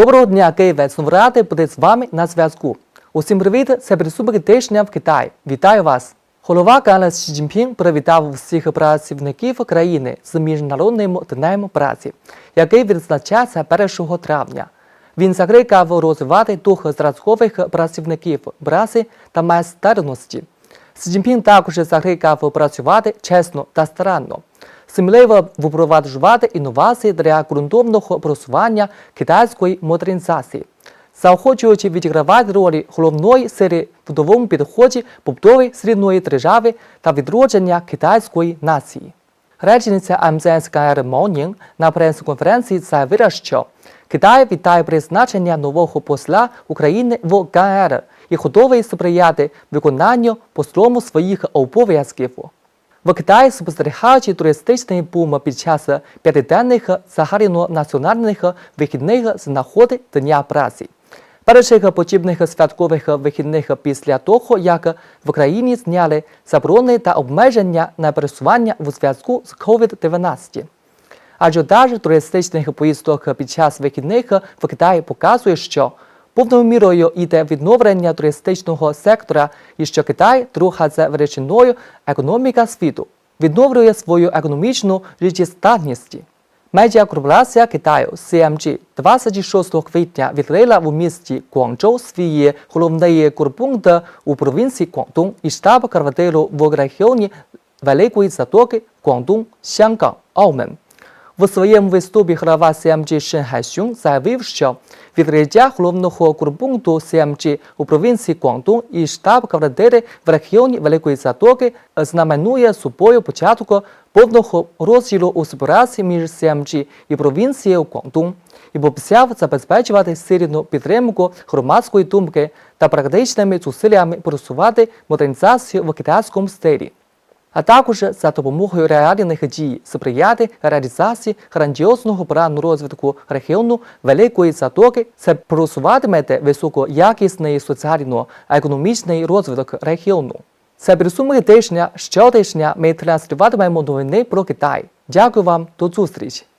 Доброго дня, Києве! Знову радий бути з вами на зв'язку. Усім привіт! Це присутки тижня в Китаї. Вітаю вас! Голова Кана Сі Цзіньпін привітав всіх працівників країни з міжнародним днем праці, який відзначається 1 травня. Він закликав розвивати дух зразкових працівників праці та майстерності. Сі Цзіньпін також закликав працювати чесно та старанно, сміливо впроваджувати інновації для ґрунтовного просування китайської модернізації, заохочуючи відігравати ролі головної сили в новому підході побудови срібної держави та відродження китайської нації. Речниця МЗС КР Монін на прес-конференції заявила, що Китай вітає призначення нового посла України в КР і готовий сприяти виконанню послому своїх обов'язків. В Китаї спостерігаючи туристичний бум під час п'ятиденних загальнонаціональних вихідних з нагоди Дня праці. Перших подібних святкових вихідних після того, як в Україні зняли заборони та обмеження на пересування у зв'язку з COVID-19. Ажіотаж туристичних поїздок під час вихідних в Китаї показує, що повною мірою йде відновлення туристичного сектора і що Китай, за величиною економіка світу, відновлює свою економічну життєздатність. Медіакорпорація Китаю CMG 26 квітня відкрила у місті Гуанчжоу свій головний корпункт у провінції Гуандун і штаб-квартиру в регіоні Великої Затоки Гуандун, Сянган, Аумен. В своєму виступі глава CMG Шен Хайсюн заявив, що відкриття головного корпункту CMG у провінції Гуандун і штаб-квартири в регіоні Великої Затоки знаменує собою початок повного розділу у співпраці між CMG і провінцією Гуандун і пообіцяв забезпечувати сильну підтримку громадської думки та практичними зусиллями просувати модернізацію в китайському стилі а також за допомогою реальних дій сприяти реалізації грандіозного плану розвитку регіону Великої Затоки. Це просуватиме високоякісний соціально-економічний розвиток регіону. Це підсумки тижня. Щотижня ми транслюватимемо новини про Китай. Дякую вам, до зустрічі!